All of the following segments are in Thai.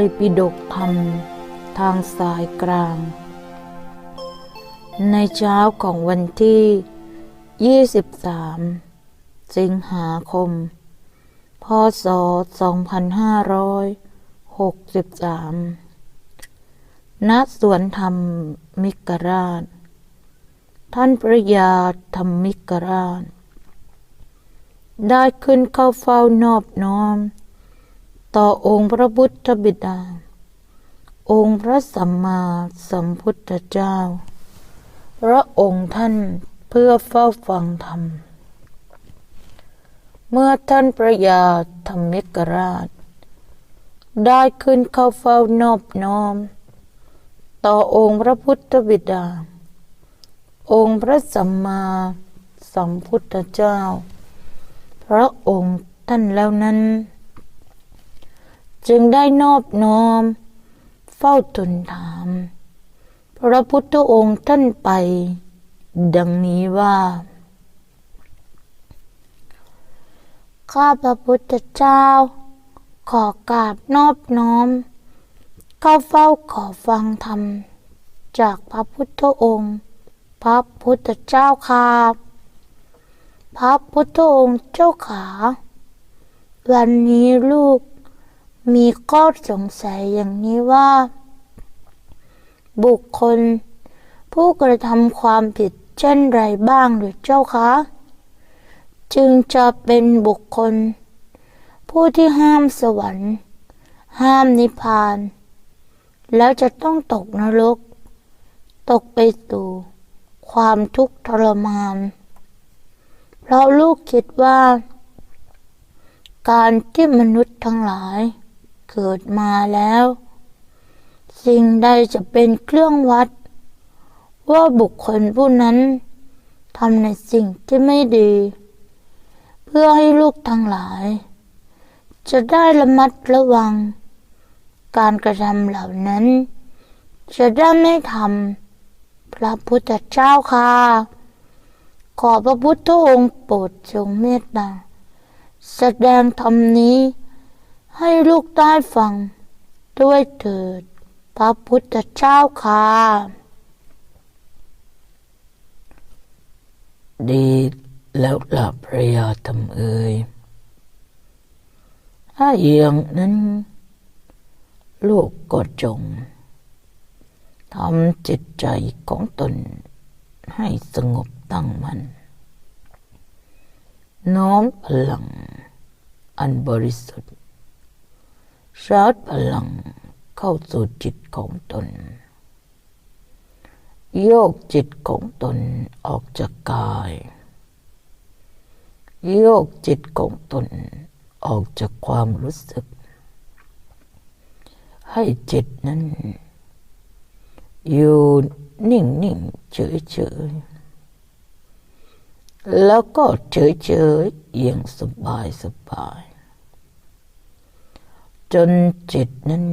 ไตรปิฎกธรรม ทางสายกลาง ในเช้าของวันที่ 23 สิงหาคม พศ 2563 ณ สวนธรรมมิกราช ท่านพระยาธรรมิกราช ได้ขึ้นเข้าเฝ้านอบน้อม ต่อองค์พระพุทธบิดา องค์พระสัมมาสัมพุทธเจ้า พระองค์ท่านเพื่อเฝ้าฟังธรรม เมื่อท่านพระยาธรรมิกราช ได้ขึ้นเข้าเฝ้านอบน้อม ต่อองค์พระพุทธบิดา องค์พระสัมมาสัมพุทธเจ้า พระองค์ท่านแล้วนั้น จึงได้นอบน้อม เฝ้าทูลถาม พระพุทธองค์ท่านไป ดังนี้ว่า ข้าพระพุทธเจ้า ขอกราบนอบน้อม เข้าเฝ้าขอฟังธรรม จากพระพุทธองค์ พระพุทธเจ้าค่ะพระพุทธองค์เจ้าขา วันนี้ลูก มีข้อสงสัยอย่างนี้ว่า บุคคล ผู้กระทำความผิดเช่นไรบ้างหรือเจ้าคะ จึงจะเป็นบุคคล ผู้ที่ห้ามสวรรค์ ห้ามนิพพาน แล้วจะต้องตกนรก ตกไปสู่ความทุกข์ทรมาน เพราะลูกคิดว่า การที่มนุษย์ทั้งหลาย เกิดมาแล้ว สิ่งใดจะเป็นเครื่องวัด ว่าบุคคลผู้นั้นทำในสิ่งที่ไม่ดี เพื่อให้ลูกทั้งหลาย จะได้ระมัดระวัง การกระทำเหล่านั้น จะได้ไม่ทำพระพุทธเจ้าค่ะ ขอพระพุทธองค์โปรดทรงเมตตาแสดงธรรมนี้ ให้ลูกได้ฟัง ด้วยเถิด พระพุทธเจ้าค่ะ ดีแล้วหล่ะพระยาทำเอ่ยถ้าอย่างนั้น ลูกก็จงทำจิตใจของตนให้สงบตั้งมัน่นน้อมพลังอันบริสุทธิ์ ชาร์จพลังเข้าสู่จิตของตน โยกจิตของตนออกจากกาย โยกจิตของตนออกจากความรู้สึก ให้จิตนั้น อยู่นิ่งนิ่งเฉยเฉยๆแล้วก็เฉยเฉยๆอย่างสบายสบาย จนจิตนั้น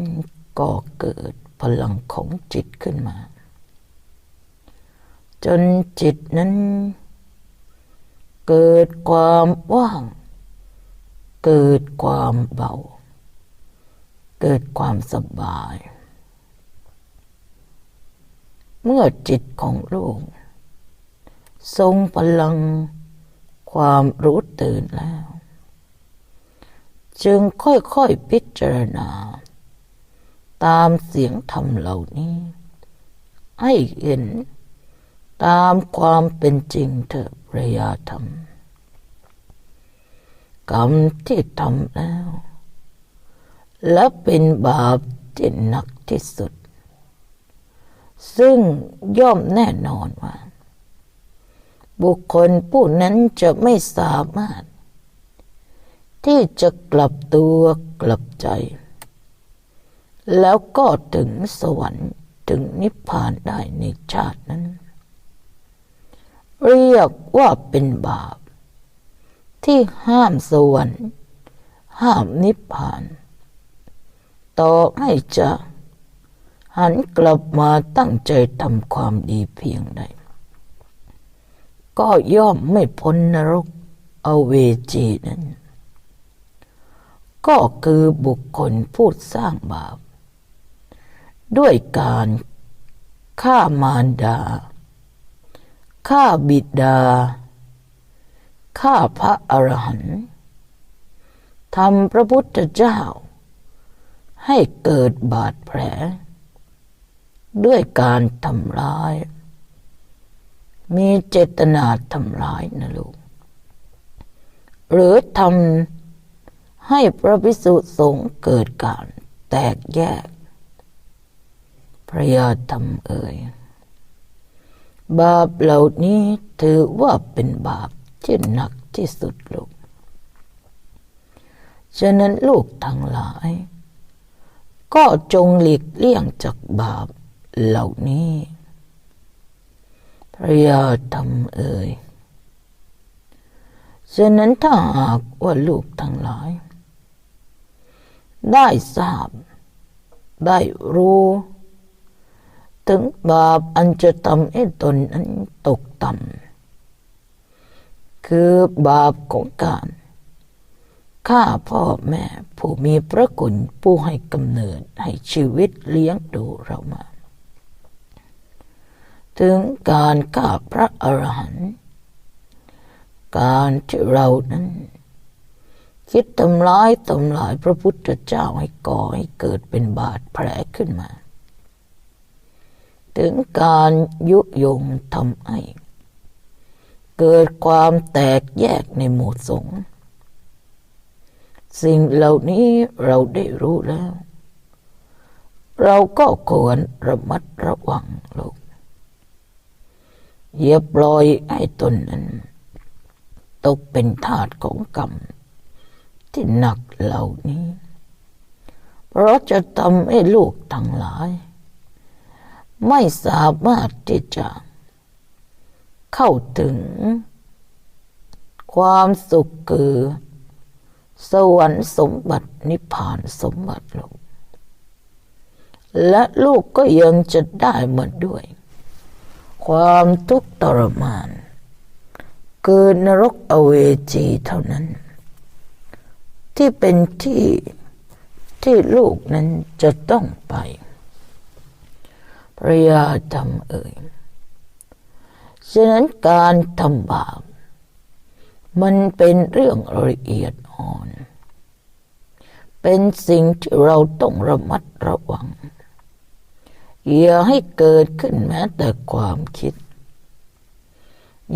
ก็เกิดพลังของจิตขึ้นมา จนจิตนั้น เกิดความว่าง เกิดความเบา เกิดความสบาย เมื่อจิตของลูก ทรงพลังความรู้ตื่นแล้ว จึงค่อยๆพิจารณา ตามเสียงธรรมเหล่านี้ ให้เห็น ตามความเป็นจริงเถอะพระยาธรรม กรรมที่ทำแล้ว และเป็นบาปที่หนักที่สุด ซึ่งย่อมแน่นอนว่า บุคคลผู้นั้นจะไม่สามารถ ที่จะกลับตัวกลับใจ แล้วก็ถึงสวรรค์ถึงนิพพานได้ในชาตินั้น เรียกว่าเป็นบาป ที่ห้ามสวรรค์ ห้ามนิพพาน ต่อให้จะหันกลับมาตั้งใจทำความดีเพียงใด ก็ย่อมไม่พ้นนรกเอเวจีนั้น ก็คือบุคคลผู้สร้างบาป ด้วยการฆ่ามารดา ฆ่าบิดา ฆ่าพระอรหันต์ทำพระพุทธเจ้า ให้เกิดบาดแผล ด้วยการทำร้าย มีเจตนาทำร้ายนะลูก หรือทำ ให้พระพิสุสงฆ์เกิดการแตกแยก พระยาธรรมเอ่ย บาปเหล่านี้ถือว่าเป็นบาปที่หนักที่สุดลูก ฉะนั้นลูกทั้งหลาย ก็จงหลีกเลี่ยงจากบาปเหล่านี้พระยาธรรมเอ่ยฉะนั้นถ้าหากว่าลูกทั้งหลาย ได้ทราบ ได้รู้ ถึงบาปอันจะทำให้ตนนั้นตกต่ำคือบาปของการฆ่าพ่อแม่ผู้มีพระคุณผู้ให้กำเนิดให้ชีวิตเลี้ยงดูเรามา ถึงการฆ่าพระอรหันต์การที่เรานั้น คิดทำร้ายทำลายพระพุทธเจ้าให้ก่อให้เกิดเป็นบาดแผลขึ้นมา ถึงการยุยงทำให้เกิดความแตกแยกในหมู่สงฆ์สิ่งเหล่านี้เราได้รู้แล้ว เราก็ควรระมัดระวังลูกอย่าปล่อยให้ตนนั้น ตกเป็นทาสของกรรม ที่หนักเหล่านี้ เพราะจะทำให้ลูกทั้งหลาย ไม่สามารถที่จะ เข้าถึง ความสุขคือสวรรค์สมบัตินิพพานสมบัติลูกและลูกก็ยังจะได้มาด้วย ความทุกข์ทรมานคือนรกอเวจีเท่านั้น ที่เป็นที่ที่ลูกนั้นจะต้องไปพระยาธรรมเอ่ยฉะนั้นการทำบาปมันเป็นเรื่องละเอียดอ่อน เป็นสิ่งที่เราต้องระมัดระวัง อย่าให้เกิดขึ้นแม้แต่ความคิด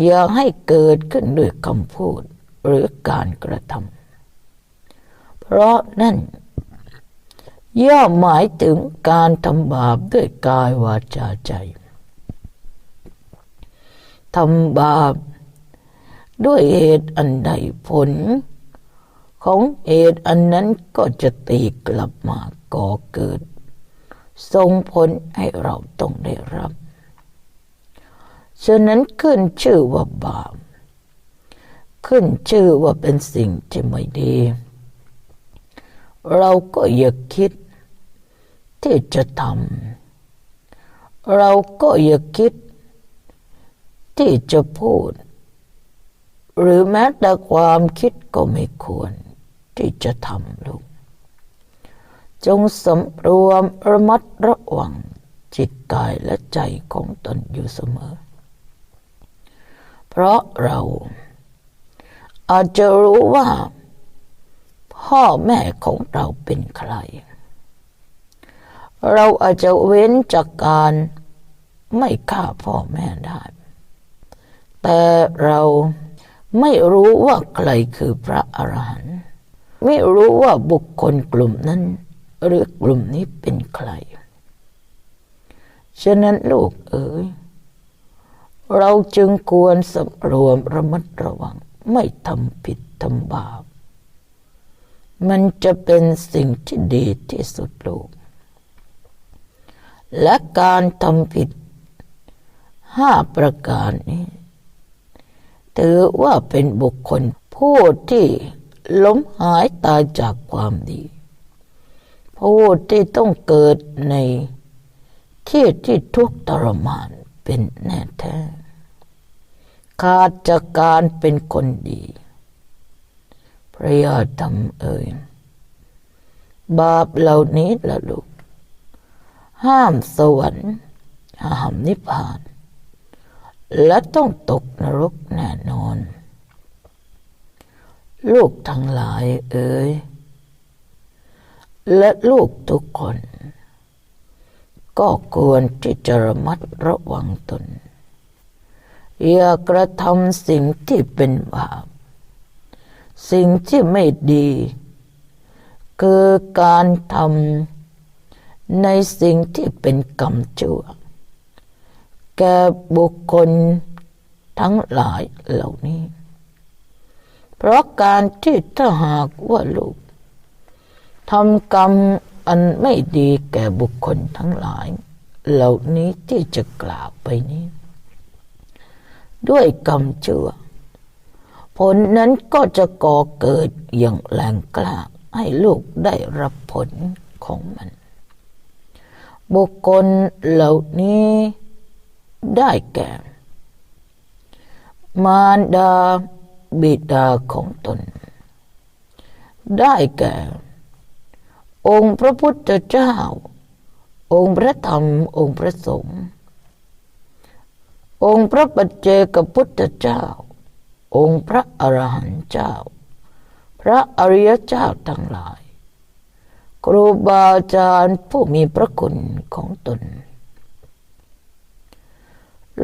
อย่าให้เกิดขึ้นด้วยคำพูดหรือการกระทำ ราะนั่น ย่อมหมายถึงการทำบาปด้วยกายวาจาใจทำบาปด้วยเหตุอันใดผล ของเหตุอันนั้นก็จะตีกลับมาก่อเกิดส่งผลให้เราต้องได้รับ ฉะนั้นขึ้นชื่อว่าบาป ขึ้นชื่อว่าเป็นสิ่งที่ไม่ดี เราก็อย่าคิดที่จะทำเราก็อย่าคิดที่จะพูด หรือแม้แต่ความคิดก็ไม่ควรที่จะทำลูก จงสำรวมระมัดระวังจิตกายและใจของตนอยู่เสมอ เพราะเราอาจจะรู้ว่า พ่อแม่ของเราเป็นใคร เราอาจจะเว้นจากการไม่ฆ่าพ่อแม่ได้ แต่เราไม่รู้ว่าใครคือพระอรหันต์ไม่รู้ว่าบุคคลกลุ่มนั้น หรือกลุ่มนี้เป็นใคร ฉะนั้นลูกเอ๋ยเราจึงควรสำรวมระมัดระวังไม่ทำผิดทำบาป มันจะเป็นสิ่งที่ดีที่สุดลูก และการทำผิดห้าประการนี้ ถือว่าเป็นบุคคลผู้ที่ล้มหายตายจากความดี ผู้ที่ต้องเกิดในที่ที่ทุกข์ทรมานเป็นแน่แท้ ขาดจากการเป็นคนดี ระยาธรรมเอ่ยบาปเหล่านี้ละลูก ห้ามสวรรค์ห้ามนิพพาน และต้องตกนรกแน่นอน ลูกทั้งหลายเอ๋ยและลูกทุกคน ก็ควรที่จะระมัดระวังตน อย่ากระทำสิ่งที่เป็นบาป สิ่งที่ไม่ดี คือการทำในสิ่งที่เป็นกรรมชั่ว แก่บุคคลทั้งหลายเหล่านี้ เพราะการที่ถ้าหากว่าลูกทำกรรมอันไม่ดีแก่บุคคลทั้งหลาย เหล่านี้ที่จะกล่าวไปนี้ ด้วยกรรมชั่ว ผลนั้นก็จะก่อเกิดอย่างแรงกล้าให้ลูกได้รับผลของมัน บุคคลเหล่านี้ได้แก่ มารดาบิดาของตน ได้แก่ องค์พระพุทธเจ้า องค์พระธรรม องค์พระสงฆ์องค์พระปัจเจกพุทธเจ้า องค์พระอรหันต์เจ้า พระอริยเจ้าทั้งหลาย ครูบาอาจารย์ผู้มีพระคุณของตน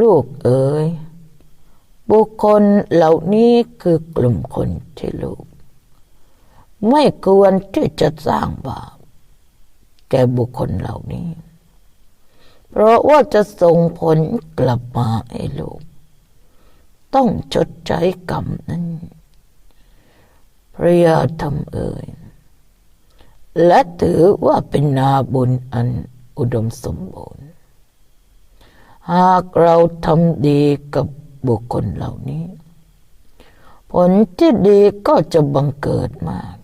ลูกเอ๋ยบุคคลเหล่านี้คือกลุ่มคนที่ลูก ไม่ควรที่จะสร้างบาปแก่บุคคลเหล่านี้ เพราะว่าจะส่งผลกลับมาให้ลูก ต้องชดใช้กรรมนั้น พระยาธรรมเอ่ย และถือว่าเป็นนาบุญอันอุดมสมบูรณ์ หากเราทำดีกับบุคคลเหล่านี้ ผลที่ดีก็จะบังเกิดมาก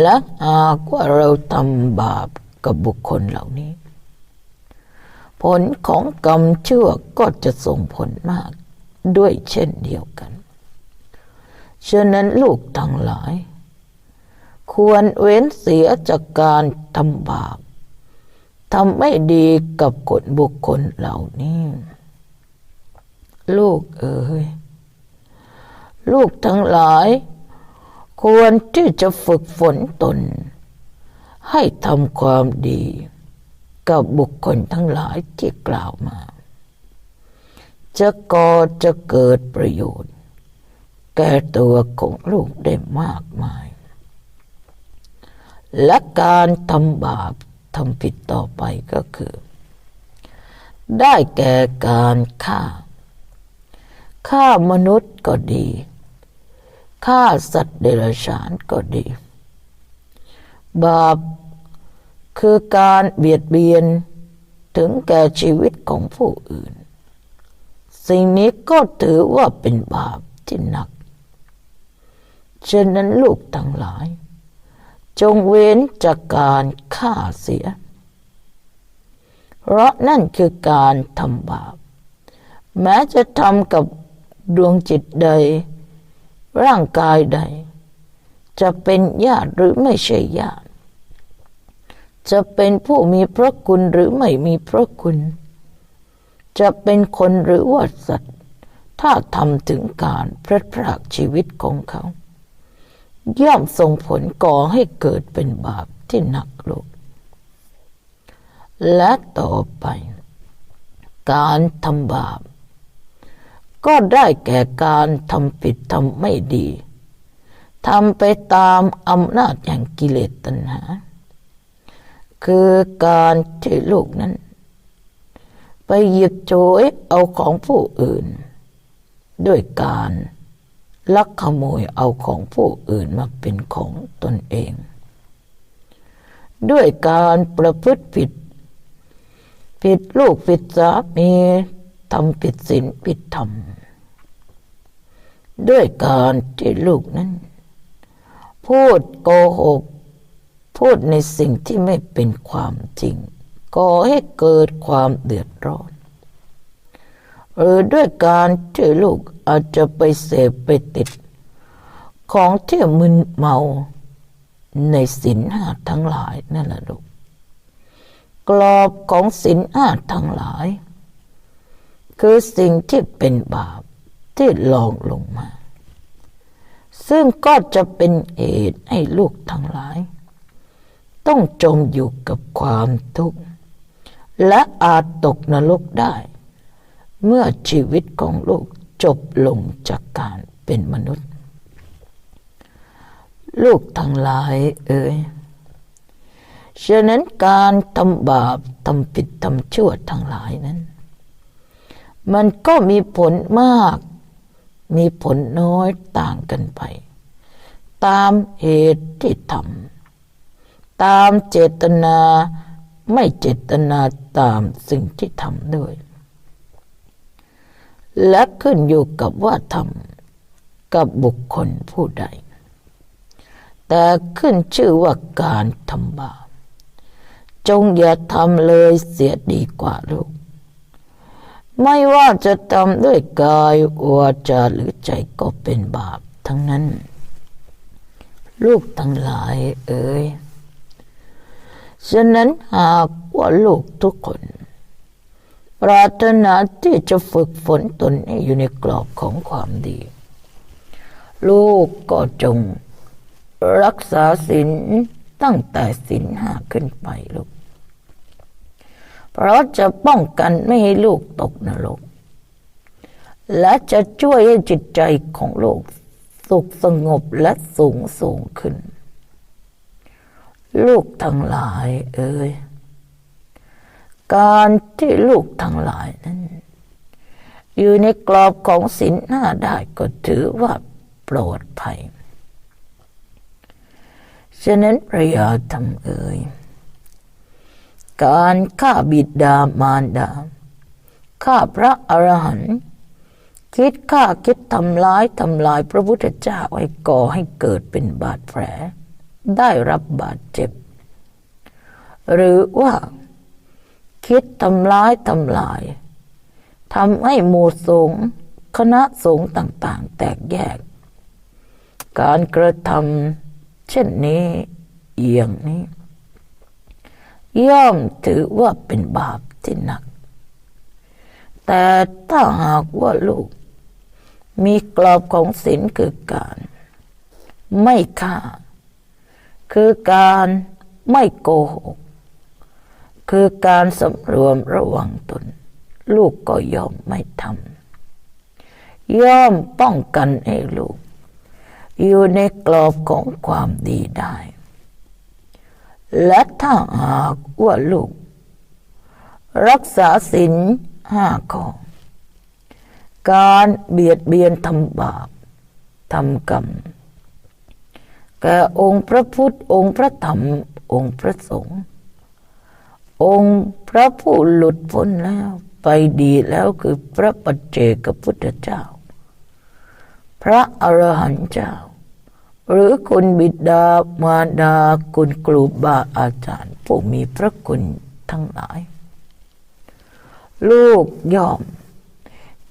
และหากว่าเราทำบาปกับบุคคลเหล่านี้ ผลของกรรมชั่วก็จะส่งผลมากด้วยเช่นเดียวกัน ฉะนั้นลูกทั้งหลาย ควรเว้นเสียจากการทำบาปทำไม่ดีกับคนบุคคลเหล่านี้ ลูกเอ๋ยลูกทั้งหลาย ควรที่จะฝึกฝนตน ให้ทำความดี กับบุคคลทั้งหลายที่กล่าวมา จะก่อจะเกิดประโยชน์ แก่ตัวของลูกได้มากมาย และการทำบาปทำผิดต่อไปก็คือ ได้แก่การฆ่าฆ่ามนุษย์ก็ดีฆ่าสัตว์เดรัจฉานก็ดี บาป คือการเบียดเบียนถึงแก่ชีวิตของผู้อื่น สิ่งนี้ก็ถือว่าเป็นบาปที่หนักฉะนั้นลูกทั้งหลาย จงเว้นจากการฆ่าเสีย เพราะนั่นคือการทำบาป แม้จะทำกับดวงจิตใด ร่างกายใด จะเป็นญาติหรือไม่ใช่ญาติ จะเป็นผู้มีพระคุณหรือไม่มีพระคุณ จะเป็นคนหรือว่าสัตว์ ถ้าทำถึงการพลัดพรากชีวิตของเขา ย่อมส่งผลก่อให้เกิดเป็นบาปที่หนักลูกและต่อไป การทำบาป ก็ได้แก่การทำผิดทำไม่ดีทำไปตามอำนาจแห่งกิเลสตัณหา คือการที่ลูกนั้น ไปหยิบโจยเอาของผู้อื่น ด้วยการลักขโมยเอาของผู้อื่นมาเป็นของตนเอง ด้วยการประพฤติผิด ผิดลูกผิดสามีทำผิดศีลผิดธรรม ด้วยการที่ลูกนั้น พูดโกหก พูดในสิ่งที่ไม่เป็นความจริงก่อให้เกิดความเดือดร้อนหรือด้วยการที่ลูกอาจจะไปเสพไปติด ของที่มึนเมาในศีลห้าทั้งหลายนั่นแหละลูกกรอบของศีลห้าทั้งหลาย คือสิ่งที่เป็นบาปที่ลองลงมา ซึ่งก็จะเป็นเหตุให้ลูกทั้งหลาย ต้องจมอยู่กับความทุกข์ และอาจตกนรกได้ เมื่อชีวิตของลูกจบลงจากการเป็นมนุษย์ ลูกทั้งหลายเอ่ยฉะนั้นการทำบาปทำผิดทำชั่วทั้งหลายนั้น มันก็มีผลมาก มีผลน้อยต่างกันไป ตามเหตุที่ทำ ตามเจตนา ไม่เจตนาตามสิ่งที่ทำด้วย และขึ้นอยู่กับว่าทำกับบุคคลผู้ใด แต่ขึ้นชื่อว่าการทำบาปจงอย่าทำเลยเสียดีกว่าลูกไม่ว่าจะทำด้วยกายวาจาหรือใจก็เป็นบาปทั้งนั้น ลูกทั้งหลายเอ่ย ฉะนั้นหากว่าลูกทุกคน ปรารถนาที่จะฝึกฝนตนให้อยู่ในกรอบของความดี ลูกก็จงรักษาศีลตั้งแต่ศีลห้าขึ้นไปลูก เพราะจะป้องกันไม่ให้ลูกตกนรก และจะช่วยให้จิตใจของลูกสุขสงบและสูงสูงขึ้น ลูกทั้งหลายเอ่ยการที่ลูกทั้งหลายนั้น อยู่ในกรอบของศีลห้าได้ก็ถือว่าปลอดภัย ฉะนั้นพระยาทำเอ่ยการฆ่าบิดามารดาฆ่าพระอรหันต์คิดฆ่าคิดทำร้ายทำลายพระพุทธเจ้าให้ก่อให้เกิดเป็นบาดแผล ได้รับบาดเจ็บ หรือว่าคิดทำร้ายทำลายทำให้หมู่สงฆ์คณะสงฆ์ต่าง ๆ แตกแยก การกระทำเช่นนี้อย่างนี้ ย่อมถือว่าเป็นบาปที่หนัก แต่ถ้าหากว่าลูก มีกรอบของศีลคือการ ไม่ฆ่า คือการไม่โกหก คือการสำรวมระวังตน ลูกก็ยอมไม่ทำย่อมป้องกันให้ลูก อยู่ในกรอบของความดีได้ และถ้าหากว่าลูก รักษาศีลห้าข้อการเบียดเบียนทำบาปทำกรรม ก่องค์พระพุทธ องค์พระธรรม องค์พระสงฆ์องค์พระผู้หลุดพ้นแล้ว ไปดีแล้วคือพระปัจเจกพุทธเจ้า พระอรหันต์เจ้า หรือคุณบิดามารดาคุณครูบาอาจารย์ ผู้มีพระคุณทั้งหลาย ลูกยอม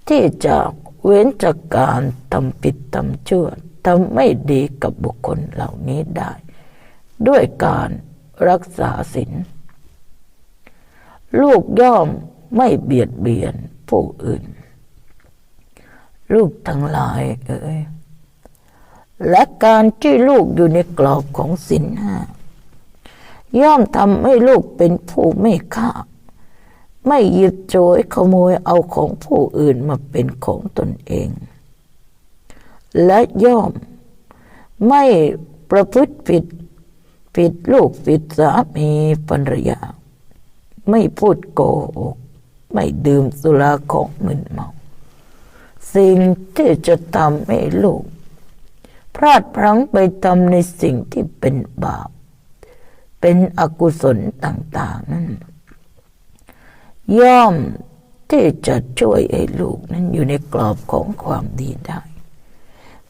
ที่จะเว้นจากการทำผิดทำชั่ว ทำไม่ดีกับบุคคลเหล่านี้ได้ ด้วยการรักษาศีลลูกย่อมไม่เบียดเบียนผู้อื่น ลูกทั้งหลายเอ่ยและการที่ลูกอยู่ในกรอบของศีลห้าย่อมทำให้ลูกเป็นผู้ไม่ฆ่า ไม่หยิบโจยขโมยเอาของผู้อื่นมาเป็นของตนเอง และย่อม ไม่ประพฤติผิด ผิดลูกผิดสามีภรรยา ไม่พูดโกหกไม่ดื่มสุราของมึนเมา สิ่งที่จะทำให้ลูก พลาดพลั้งไปทำในสิ่งที่เป็นบาป เป็นอกุศลต่างๆนั้นย่อมที่จะช่วยให้ลูกนั้นอยู่ในกรอบของความดีได้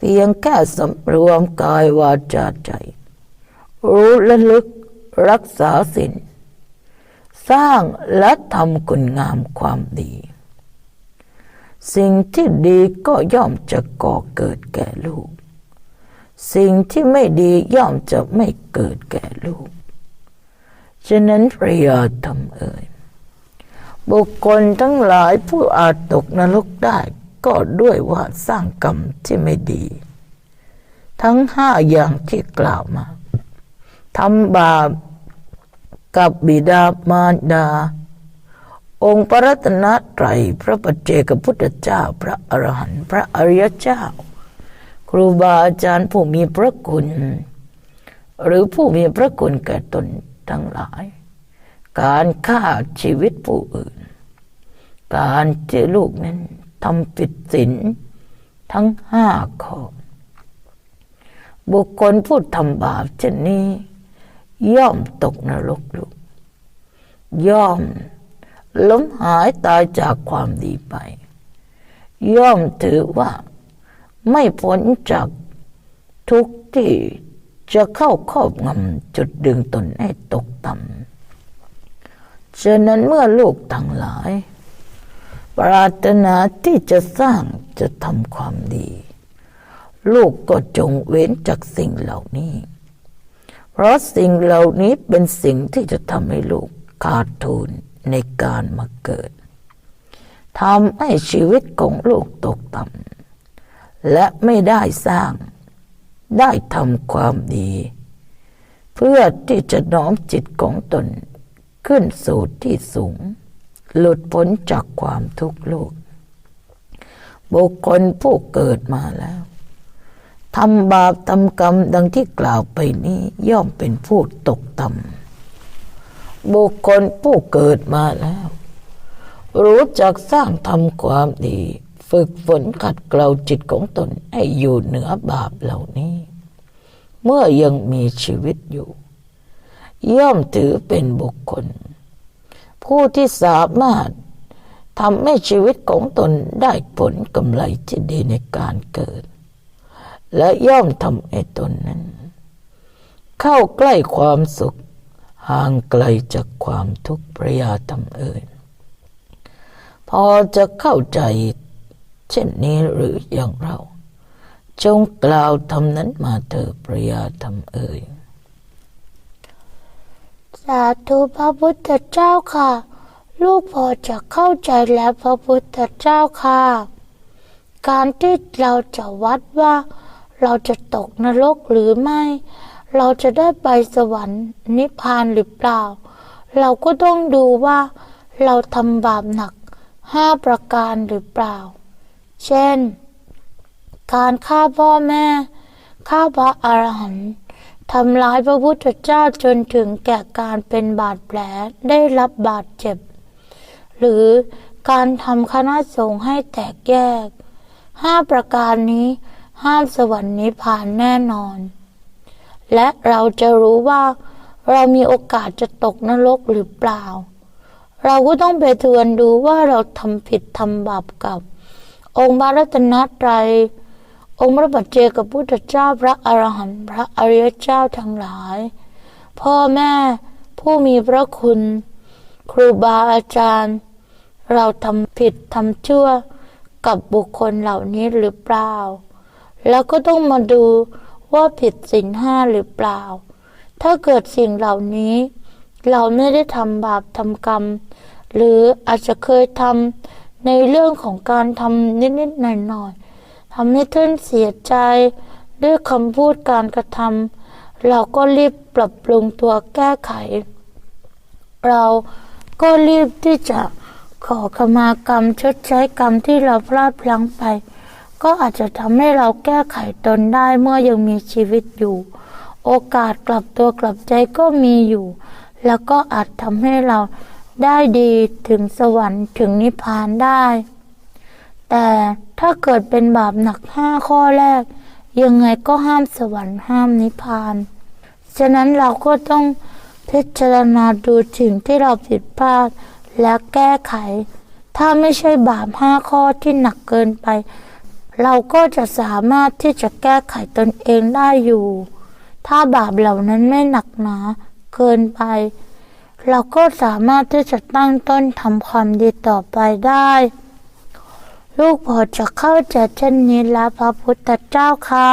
พียงแค่สำรวมกายวาจาใจ รู้และลึกรักษาศีลสร้างและทำคุณงามความดี สิ่งที่ดีก็ย่อมจะก่อเกิดแก่ลูก สิ่งที่ไม่ดีย่อมจะไม่เกิดแก่ลูก ฉะนั้นพระยาทำเอ่ยบุคคลทั้งหลายผู้อาจตกนรกได้ ก็ด้วยว่าสร้างกรรมที่ไม่ดี ทั้งห้าอย่างที่กล่าวมาทำบาปกับบิดามารดา องค์พระรัตนตรัยพระปัจเจกพุทธเจ้า พระอรหันต์พระอริยเจ้า ครูบาอาจารย์ผู้มีพระคุณ หรือผู้มีพระคุณแก่ตนทั้งหลาย การฆ่าชีวิตผู้อื่น การที่ลูกนั้น ทำผิดศีลทั้งห้าข้อ บุคคลผู้ทำบาปเช่นนี้ ย่อมตกนรกลูกย่อมล้มหายตายจากความดีไป ย่อมถือว่าไม่พ้นจากทุกที่จะเข้าครอบงำจุดดึงตนให้ตกต่ำฉะนั้นเมื่อลูกทั้งหลาย ปรารถนาที่จะสร้างจะทำความดี ลูกก็จงเว้นจากสิ่งเหล่านี้ เพราะสิ่งเหล่านี้เป็นสิ่งที่จะทำให้ลูกขาดทุนในการมาเกิดทำให้ชีวิตของลูกตกต่ำและไม่ได้สร้าง ได้ทำความดี เพื่อที่จะน้อมจิตของตนขึ้นสู่ที่สูง หลุดพ้นจากความทุกข์โลก บุคคลผู้เกิดมาแล้วทำบาปทำกรรมดังที่กล่าวไปนี้ย่อมเป็นผู้ตกต่ำบุคคลผู้เกิดมาแล้ว รู้จักสร้างทำความดี ฝึกฝนขัดเกลาจิตของตนให้อยู่เหนือบาปเหล่านี้ เมื่อยังมีชีวิตอยู่ ย่อมถือเป็นบุคคล ผู้ที่สามารถทำให้ชีวิตของตนได้ผลกำไรที่ดีในการเกิด และย่อมทำให้ตนนั้น เข้าใกล้ความสุข ห่างไกลจากความทุกข์ประยาทำเอ่ยพอจะเข้าใจเช่นนี้หรืออย่างเรา จงกล่าวทำนั้นมาเถิดประยาทำเอ่ย สาธุพระพุทธเจ้าค่ะ ลูกพอจะเข้าใจแล้วพระพุทธเจ้าค่ะ การที่เราจะวัดว่า เราจะตกนรกหรือไม่ เราจะได้ไปสวรรค์นิพพานหรือเปล่า เราก็ต้องดูว่า เราทำบาปหนักห้าประการหรือเปล่า เช่น การฆ่าพ่อแม่ฆ่าพระอรหันต์ ทำร้ายพระพุทธเจ้าจนถึงแก่การเป็นบาดแผลได้รับบาดเจ็บ หรือการทำคณะสงฆ์ให้แตกแยกห้าประการนี้ห้ามสวรรค์นิพพานแน่นอน และเราจะรู้ว่า เรามีโอกาสจะตกนรกหรือเปล่า เราก็ต้องไปทวนดูว่าเราทำผิดทำบาปกับ องค์พระรัตนตรัย องค์พระปัจเจกพุทธเจ้าพระอรหันต์พระอริยเจ้าทั้งหลาย พ่อแม่ผู้มีพระคุณ ครูบาอาจารย์ เราทำผิดทำชั่วกับบุคคลเหล่านี้หรือเปล่า แล้วก็ต้องมาดูว่าผิดสิ่งห้าหรือเปล่า ถ้าเกิดสิ่งเหล่านี้ เราไม่ได้ทำบาปทำกรรม หรืออาจจะเคยทำในเรื่องของการทำนิดๆหน่อยๆ ทำให้ท่านเสียใจ ด้วยคำพูดการกระทำเราก็รีบปรับปรุงตัวแก้ไข เราก็รีบที่จะขอขมากรรมชดใช้กรรมที่เราพลาดพลั้งไป ก็อาจจะทำให้เราแก้ไขตนได้เมื่อยังมีชีวิตอยู่ โอกาสกลับตัวกลับใจก็มีอยู่ แล้วก็อาจทำให้เราได้ดีถึงสวรรค์ถึงนิพพานได้ แต่ ถ้าเกิดเป็นบาปหนักห้าข้อแรก ยังไงก็ห้ามสวรรค์ห้ามนิพพาน ฉะนั้นเราก็ต้องพิจารณาดูสิ่งที่เราผิดพลาดและแก้ไข ถ้าไม่ใช่บาปห้าข้อที่หนักเกินไป เราก็จะสามารถที่จะแก้ไขตนเองได้อยู่ ถ้าบาปเหล่านั้นไม่หนักหนาเกินไป เราก็สามารถที่จะตั้งต้นทำความดีต่อไปได้ ลูกพอจะเข้าใจเช่นนี้แล้วพระพุทธเจ้าค่ะ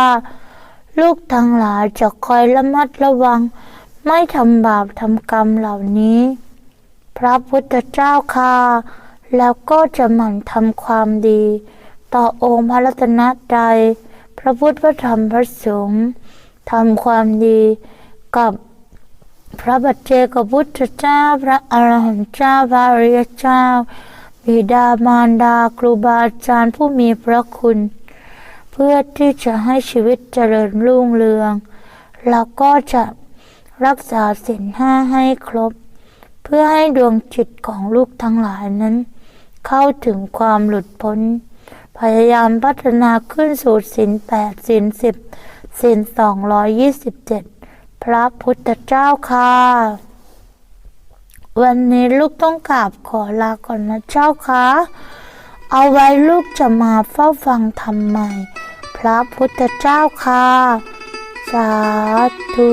ลูกทั้งหลายจะคอยระมัดระวัง ไม่ทำบาปทำกรรมเหล่านี้ พระพุทธเจ้าค่ะ แล้วก็จะหมั่นทำความดี ต่อองค์พระรัตนตรัยพระพุทธพระธรรมพระสงฆ์ทำความดีกับพระบัจเจกพุทธเจ้า พระอรหันตเจ้า พระอริยเจ้า บิดามารดาครูบาอาจารย์ผู้มีพระคุณ เพื่อที่จะให้ชีวิตเจริญรุ่งเรืองแล้วก็จะรักษาศีลห้าให้ครบ เพื่อให้ดวงจิตของลูกทั้งหลายนั้น เข้าถึงความหลุดพ้น พยายามพัฒนาขึ้นสู่ศีลแปดศีลสิบศีลสองร้อยยี่สิบเจ็ดพระพุทธเจ้าค่ะ วันนี้ลูกต้องกราบขอลาก่อนนะเจ้าค่ะเอาไว้ลูกจะมาเฝ้าฟังทำไมใหม่พระพุทธเจ้าค่ะ สาธุ